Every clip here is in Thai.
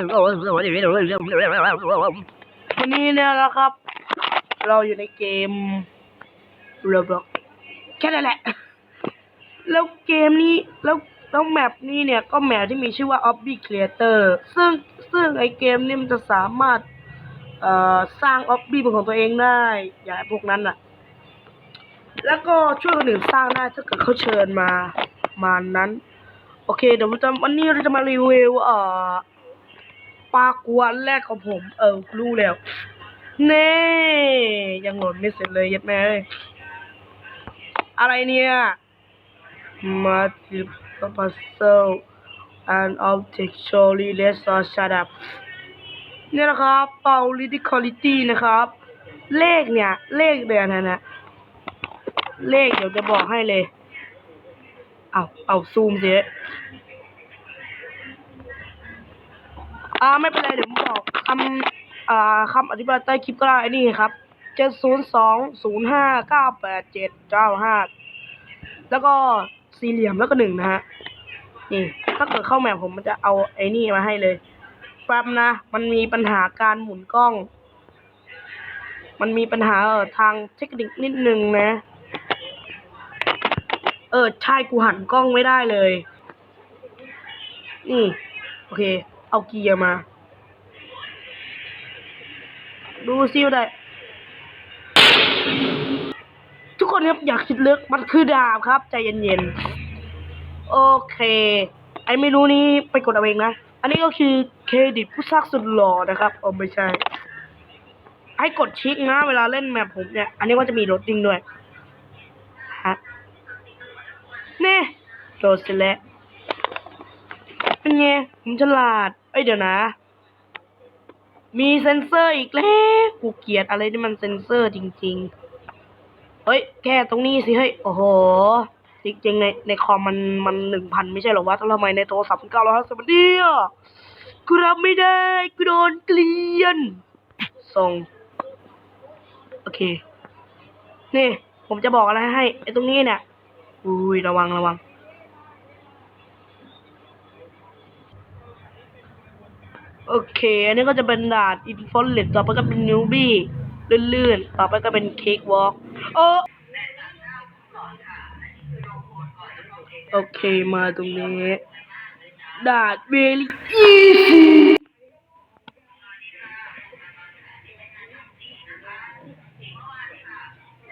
วันนี้เนี่ยนะครับ เราอยู่ในเกม Roblox แค่นั้นแหละ แล้วเกมนี้แล้วแล้วแมปนี้เนี่ยก็แมปที่มีชื่อว่า Obby Creator ซึ่งซึ่งไอเกมนี้มันจะสามารถเอ่อสร้าง Obby เป็นของตัวเองได้ อย่างพวกนั้นอะแล้วก็ช่วยคนอื่นสร้างได้ถ้าเกิดเขาเชิญมามานั้น โอเคเดี๋ยวจะวันนี้เราจะมารีวิวเอ่อ ปลากวนแรกของผม เออรู้แล้วเน่ยังโหลดไม่เสร็จเลยยัดแม่เอ้ยอะไรเนี่ยมาติปปัสเซล and object surely let's all shut up เนี่ยนะครับเป่า ridiculity นะครับ เลขเนี่ย เลขเดือนนะนะเลขเดี๋ยวจะบอกให้เลย เอาเอาซูมสิ อ่าไม่เป็นไรเดี๋ยวผมบอกคำอ่าคำอธิบายใต้คลิปก็ได้นี่ครับเจ็ดศูนย์สองศูนย์ห้าเก้าแปดเจ็ดเก้าห้าแล้วก็สี่เหลี่ยมแล้วก็หนึ่งนะฮะนี่ถ้าเกิดเข้าแมปผมมันจะเอาไอ้นี่มาให้เลยแป๊บนะ มันมีปัญหาการหมุนกล้อง มันมีปัญหาเออทางเทคนิคนิดนึงนะ เออใช่กูหันกล้องไม่ได้เลย นี่ โอเค เอาเกียร์มา ดูซิวได้ ทุกคนครับอยากคิดลึกมันคือดาบครับ ใจเย็นๆ โอเค ไอไม่รู้นี้ไปกดเอาเองนะ อันนี้ก็คือเครดิตผู้สร้างสุดหล่อนะครับโอ้ไม่ใช่ ให้กดชิกนะ เวลาเล่นแมปผมเนี่ย อันนี้ว่าจะมีโรดดิ้งด้วยฮะนี่โดดเสร็จแล้ว เป็นไงผมฉลาด เอ้ยเดี๋ยวนะ มีเซ็นเซอร์อีกแล้วกูเกลียดอะไรที่มันเซ็นเซอร์จริง ๆ เฮ้ย แก้ตรงนี้สิเฮ้ย โอ้โห จริงๆในในคอมมันมันหนึ่งพันไม่ใช่หรอวะทำไมในโทรศัพท์เก้าร้อยห้าสิบเดียกูรับไม่ได้กูโดนเกลียนส่งโอเค นี่ ผมจะบอกอะไรให้ไอ้ตรงนี้เนี่ย อุ้ยระวังระวัง โอเค อันนี้ก็จะเป็นด่านอินฟอนเลตต่อไปก็เป็นนิวบี้ลื่นๆ ต่อไปก็เป็นเค้กวอล์กโอโอเค มาตรงนี้ด่านเวลี่อี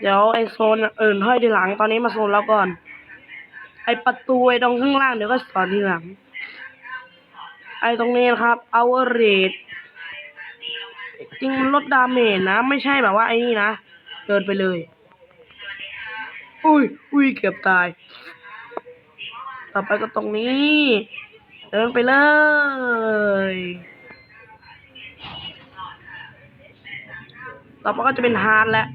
เดี๋ยวไอโซนอื่นห้อยทีหลังตอนนี้มาโซนเราก่อน ไอประตูไอตรงข้างล่างเดี๋ยวก็สอนทีหลัง ไอตรงนี้นะครับ our rate จริงมันลดดาเมจนะ ไม่ใช่แบบว่าไอ้นี่นะ เดินไปเลย อุ้ยอุ้ยเกือบตาย ต่อไปก็ตรงนี้ เดินไปเลยต่อไปก็จะเป็นฮาร์ดแล้ว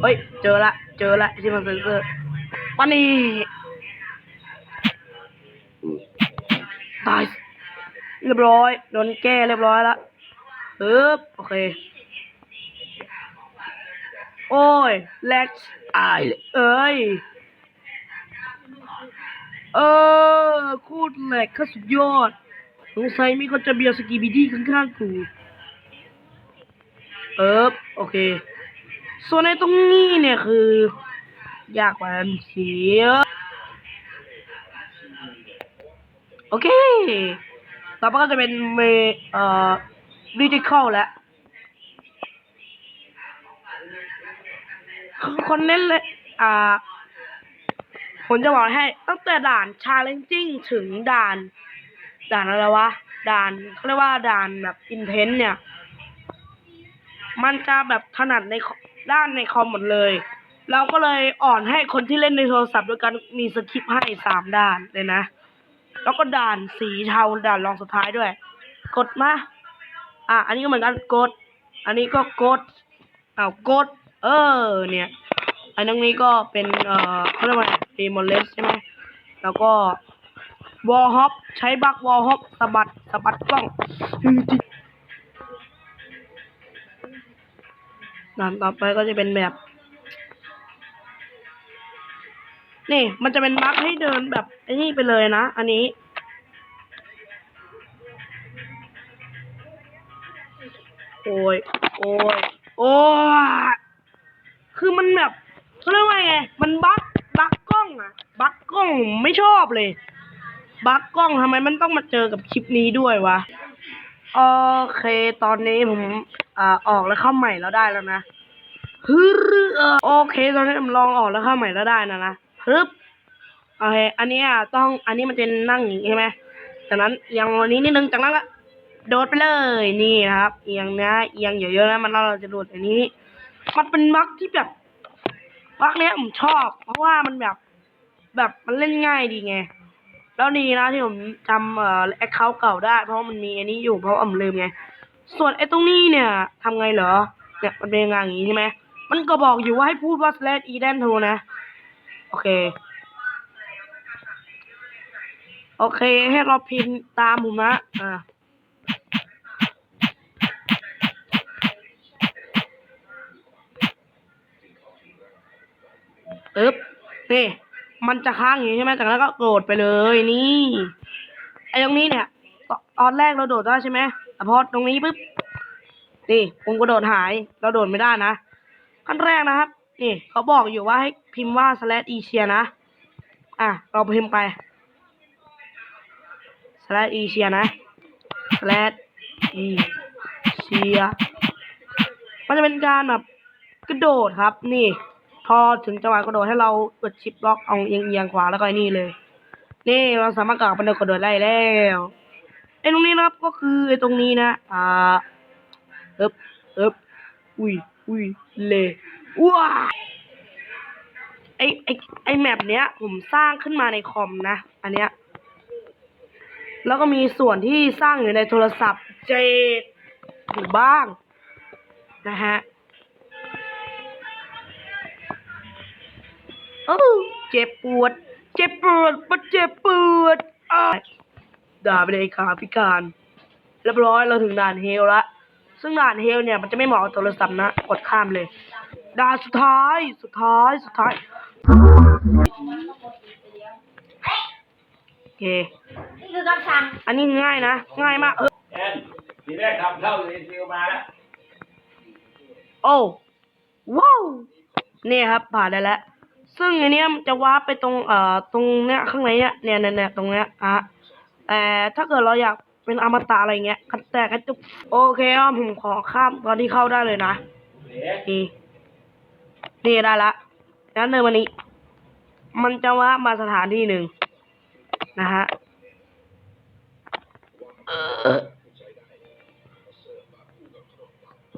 เฮ้ย เจอละ เจอละที่มันเซนเซอร์ปันนี่ตาย เรียบร้อยโดนแก้เรียบร้อยละปึ๊บโอเค โอ้ยแลกอายเลยเอ้ยเออคตรแหลกข้าสุดยอดสงสัยมีคนจะเบียร์สกีบีดี้ข้างๆกูเออโอเค ส่วนในตรงนี้เนี่ยคือยากกว่านั้นเสียโอเค ต่อไปก็จะเป็นเมเอ่อวิดิคอลแล้วคนเน้นเลย อ่า ผมจะบอกให้ตั้งแต่ด่านชาเลนจิ้งถึงด่าน ด่านอะไรวะ ด่านเขาเรียกว่าด่านแบบอินเทนเนี่ย มันจะแบบถนัดในด้านในคอมหมดเลย เราก็เลยอ่อนให้คนที่เล่นในโทรศัพท์ด้วยกันมีสคริปต์ให้สามด่านเลยนะ แล้วก็ด่านสีเทาด่านรองสุดท้ายด้วย กดมา อะ อันนี้ก็เหมือนกันกด อันนี้ก็กดเอ้ากด เออ เนี่ย อันนั้นนี้ก็เป็น เอ่อเขาเรียกว่าเดมอนเลสใช่ไหมแล้วก็วอลฮอปใช้บักวอลฮอปสะบัดสะบัดกล้องด่านต่อไปก็จะเป็นแบบ นี่ มันจะเป็นบักให้เดินแบบไอ้นี่ไปเลยนะ อันนี้ โอ้ย โอ้ย โอ้ย คือมันแบบเขาเรียกว่าไง มันบั๊กบั๊กกล้องอะบั๊กกล้องไม่ชอบเลย บั๊กกล้องทำไมมันต้องมาเจอกับคลิปนี้ด้วยวะ โอเค ตอนนี้ผมอ่าออกแล้วเข้าใหม่แล้วได้แล้วนะฮึโอเค ตอนนี้ผมลองออกแล้วเข้าใหม่แล้วได้นะนะ ฮึบโอเคอันนี้อะต้องอันนี้มันจะนั่งอย่างนี้ใช่ไหมจากนั้นเอียงวันนี้นิดนึงจากนั้นก็โดดไปเลยนี่นะครับ เอียงนะเอียงเยอะๆนะมันเราจะโดดอันนี้ มันเป็นบั๊กที่แบบบั๊กเนี้ยผมชอบ เพราะว่ามันแบบแบบมันเล่นง่ายดีไงแล้วดีนะที่ผมจำเอ่อแอคเคาท์เก่าได้ เพราะมันมีอันนี้อยู่เพราะว่าผมลืมไงส่วนไอ้ตรงนี้เนี่ยทำไงเหรอเนี่ยมันเป็นงานอย่างนี้ใช่ไหมมันก็บอกอยู่ว่าให้พูดว่า slash eden to นะ โอเค โอเค ให้เราพิมพ์ตามผมนะอ่าปึ๊บนี่ มันจะค้างอย่างนี้ใช่ไหมจากนั้นก็โดดไปเลยนี่ไอ้ตรงนี้เนี่ย ตอนแรกเราโดดได้ใช่ไหมแต่พอตรงนี้ปุ๊บนี่ผมก็โดดหาย เราโดดไม่ได้นะขั้นแรกนะครับ นี่เขาบอกอยู่ว่าให้พิมพ์ว่า slash e เชียนะ อะ เราพิมพ์ไป slash e เชียนะ slash e เชียมันจะเป็นการแบบกระโดดครับ นี่ พอถึงจังหวะกระโดดให้เรากดชิปล็อกเอาเอียงเอียงขวาแล้วก็ไอ้นี่เลย นี่เราสามารถกลับไปเดินกระโดดได้แล้วไอ้ตรงนี้นะครับก็คือไอ้ตรงนี้นะ อ่าเอ๊บเอ๊บอุ้ยอุ้ยเล ว้าไอไอไอแมปเนี้ย ผมสร้างขึ้นมาในคอมนะ อันเนี้ย แล้วก็มีส่วนที่สร้างอยู่ในโทรศัพท์เจอยู่บ้าง นะฮะเออเจ็บปวด เจ็บปวดปวดเจ็บปวดอ้าด่าไปเลยขาพิการเรียบร้อยเราถึงด่านเฮลละ ซึ่งด่านเฮลเนี่ยมันจะไม่เหมาะกับโทรศัพท์นะ กดข้ามเลย ด่านสุดท้าย สุดท้าย สุดท้าย โอเค นี่คือคำสั่งอันนี้ง่ายนะ ง่ายมากเออแอนทีแรกทำเข้าเรียนฟิวมาแล้วโอ้ว้าวเนี่ยครับผ่านได้แล้ว ซึ่งอันเนี้ยมันจะวาร์ปไปตรงเอ่อตรงเนี้ยข้างในเนี้ยเนี่ยเนี่ยเนี่ยตรงเนี้ยอะแต่ถ้าเกิดเราอยากเป็นอมตะอะไรเงี้ยกันแต่กันจุกโอเคครับผมขอข้ามตอนที่เข้าได้เลยนะเด็กนี่ นี่ได้ละงั้นเดินมานี้ มันจะว่ามาสถานที่หนึ่งนะฮะเออ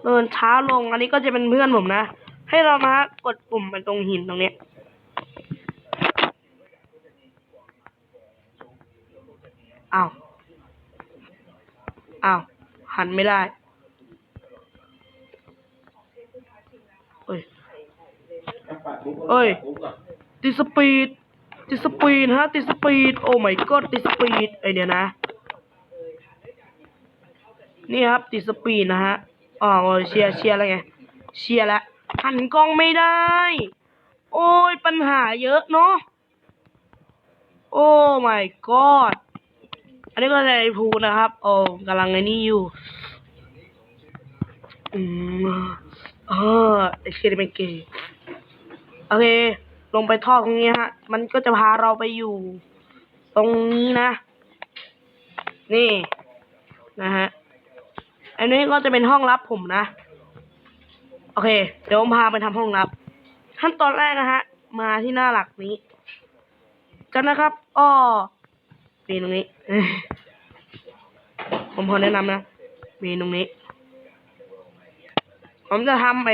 เดินช้าลง อันนี้ก็จะเป็นเพื่อนผมนะ ให้เรามากดปุ่มไปตรงหินตรงเนี้ยอ้าว อ้าว หันไม่ได้ เอ้ย เอ้ย ติดสปีด ติดสปีดฮะ ติดสปีด โอ้ my god ติดสปีดไอเดียนะ นี่ครับ ติดสปีดนะฮะอ๋อเชียร์เชียร์อะไรไง เชียร์แล้วหันกล้องไม่ได้ โอ้ย ปัญหาเยอะเนาะ โอ้ my god อันนี้ก็เลยพูนะครับ โอ้กำลังไอ้นี่อยู่ อืมเออไอเชียร์เป็นเกย์ โอเค ลงไปท่อตรงนี้ฮะ มันก็จะพาเราไปอยู่ ตรงนี้นะ นี่ นะฮะ อันนี้ก็จะเป็นห้องลับผมนะ โอเค เดี๋ยวผมพาไปทำห้องลับ ขั้นตอนแรกนะฮะ มาที่หน้าหลักนี้ กันนะครับ อ้อมีตรงนี้ ผมขอแนะนำนะ มีตรงนี้ ผมจะทำไป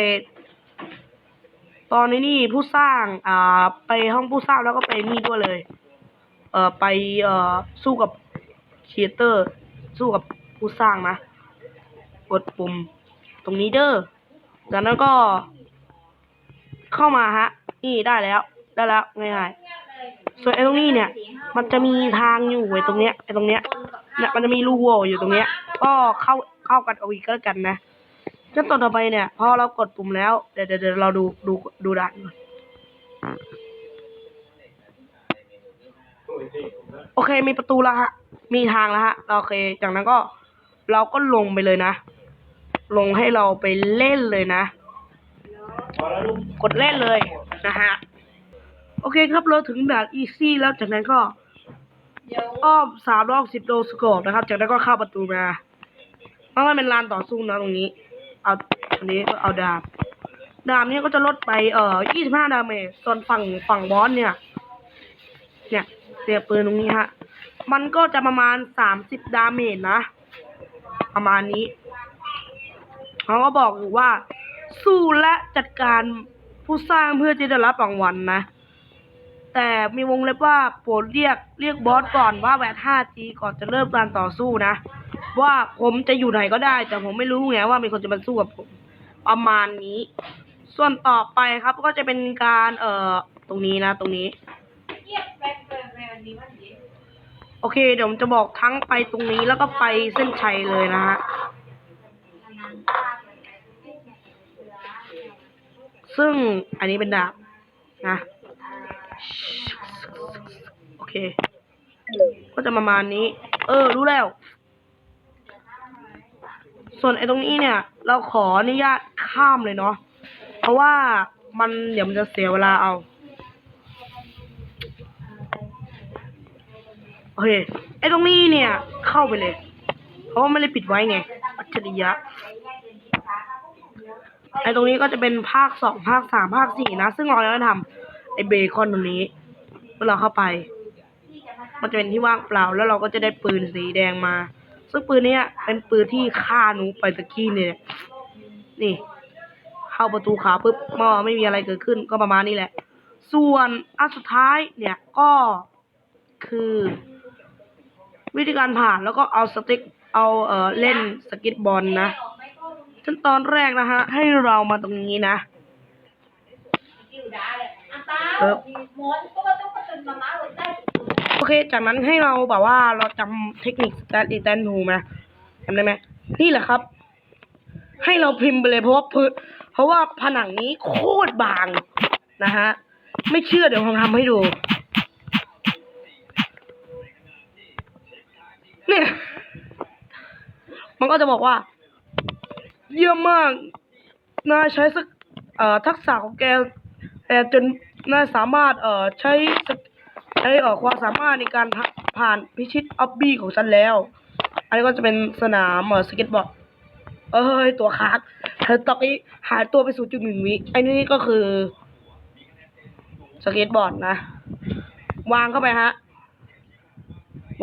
ตอนนี้นี่ผู้สร้างอ่าไปห้องผู้สร้างแล้วก็ไปนี่ด้วยเลย เอ่อไปเอ่อสู้กับครีเอเตอร์ สู้กับผู้สร้างนะ กดปุ่มตรงนี้เด้อจากนั้นก็ เข้ามาฮะ นี่ได้แล้ว ได้แล้วง่ายๆส่วนไอ้ตรงนี้เนี่ย มันจะมีทางอยู่ไอ้ตรงเนี้ยไอ้ตรงเนี้ยเนี่ยมันจะมีรูโหว่อยู่ตรงเนี้ย ก็เข้าเข้ากันเอาอีกก็แล้วกันนะ ขั้นตอนต่อไปเนี่ยพอเรากดปุ่มแล้วเดี๋ยวเดี๋ยวเราดูดูดูด่านก่อนโอเคมีประตูแล้วฮะ มีทางแล้วฮะโอเค จากนั้นก็เราก็ลงไปเลยนะ ลงให้เราไปเล่นเลยนะ กดเล่นเลยนะฮะ โอเคครับเราถึงด่านอีซี่แล้วจากนั้นก็อ้อมสามรอบสิบโลสโกปนะครับ จากนั้นก็เข้าประตูมาเพราะมันเป็นลานต่อสู้นะตรงนี้ เอาอันนี้ก็เอาดาบ ดาบเนี้ก็จะลดไปเอ่อยี่สิบห้าดาเมจ ส่วนฝั่งฝั่งบอสเนี่ย เนี่ยเสียปืนตรงนี้ฮะ มันก็จะประมาณสามสิบดาเมจนะ ประมาณนี้ เขาก็บอกอยู่ว่า สู้และจัดการผู้สร้างเพื่อที่จะรับรางวัลนะ แต่มีวงเล็บว่าโปรดเรียกเรียกบอสก่อนว่าแหวน 5G ก่อนจะเริ่มการต่อสู้นะ ว่าผมจะอยู่ไหนก็ได้ แต่ผมไม่รู้ไงว่ามีคนจะมาสู้กับผมประมาณนี้ ส่วนต่อไปครับก็จะเป็นการเอ่อตรงนี้นะ ตรงนี้ โอเค เดี๋ยวผมจะบอกทั้งไปตรงนี้แล้วก็ไปเส้นชัยเลยนะฮะซึ่งอันนี้เป็นดาบนะโอเค ก็จะประมาณนี้ เออ รู้แล้ว ส่วนไอ้ตรงนี้เนี่ย เราขออนุญาตข้ามเลยเนาะเพราะว่ามันเดี๋ยวมันจะเสียเวลาเอาโอเคไอ้ตรงนี้เนี่ย เข้าไปเลย เพราะว่าไม่ได้ปิดไว้ไงอัจฉริยะไอ้ตรงนี้ก็จะเป็นภาคสองภาคสามภาคสี่นะ ซึ่งเราจะทำไอ้เบคอนตรงนี้เมื่อเราเข้าไป มันจะเป็นที่ว่างเปล่าแล้วเราก็จะได้ปืนสีแดงมา ซึ่งปืนนี้เป็นปืนที่ฆ่าหนูไปตะกี้เนี่ยนี่ เข้าประตูขาปุ๊บมอไม่มีอะไรเกิดขึ้นก็ประมาณนี้แหละ ส่วนอันสุดท้ายเนี่ยก็คือ วิธีการผ่านแล้วก็เอาสติ๊กเอาเออเล่นสกิตบอลนะขั้นตอนแรกนะฮะ ให้เรามาตรงนี้นะเออ อหมอนก็ว่าต้องมาจนมาม้าหัวใจโอเค จากนั้นให้เราแบบว่าเราจำเทคนิคสแตนอีแตนทูไหมจำได้ไหมนี่แหละครับ ให้เราพิมพ์ไปเลยเพราะว่าพื้นเพราะว่าผนังนี้โคตรบางนะฮะไม่เชื่อเดี๋ยวผมทำให้ดู เนี่ย มันก็จะบอกว่า เยี่ยมมากนายใช้สักทักษะของแกแอจนนายสามารถ เอ่อ ใช้สก ใช้เอ่อความสามารถในการผ่านพิชิตออบบี้ของฉันแล้ว อันนี้ก็จะเป็นสนามเอสเก็ตบอร์ดเอ้ยตัวค้างเธอตอกนี้หายตัวไปศูนย์จุดหนึ่งวิไอ้นี่ก็คือสเก็ตบอร์ดนะ วางเข้าไปฮะ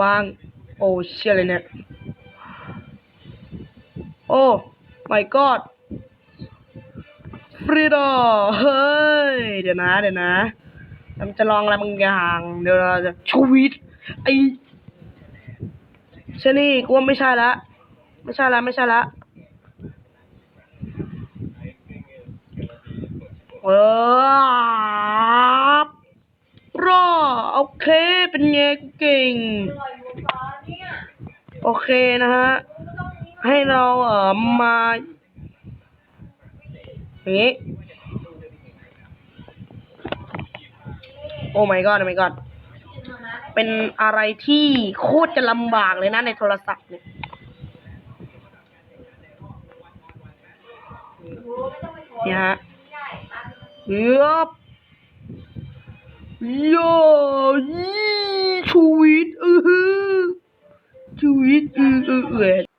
วาง โอ้เชี่ยเลยเนี่ย โอ้ my god ฟรีดอเฮ้ย เดี๋ยวนะ เดี๋ยวนะ มันจะลองอะไรบางอย่างเดี๋ยวเราจะชวิตไอ้ใช่นี่กูว่าไม่ใช่ละไม่ใช่ละไม่ใช่ละเออรอโอเคเป็นไงกูเก่ง โอเคนะฮะ ให้เราเอ่อมาอย่างนี้ โอ้ my god โอ้ my god เป็นอะไรที่โคตรจะลำบากเลยนะในโทรศัพท์เนี่ยนี่ยฮะเยือบโยยี่ชูวิตเออหือชูวิตออเออเออ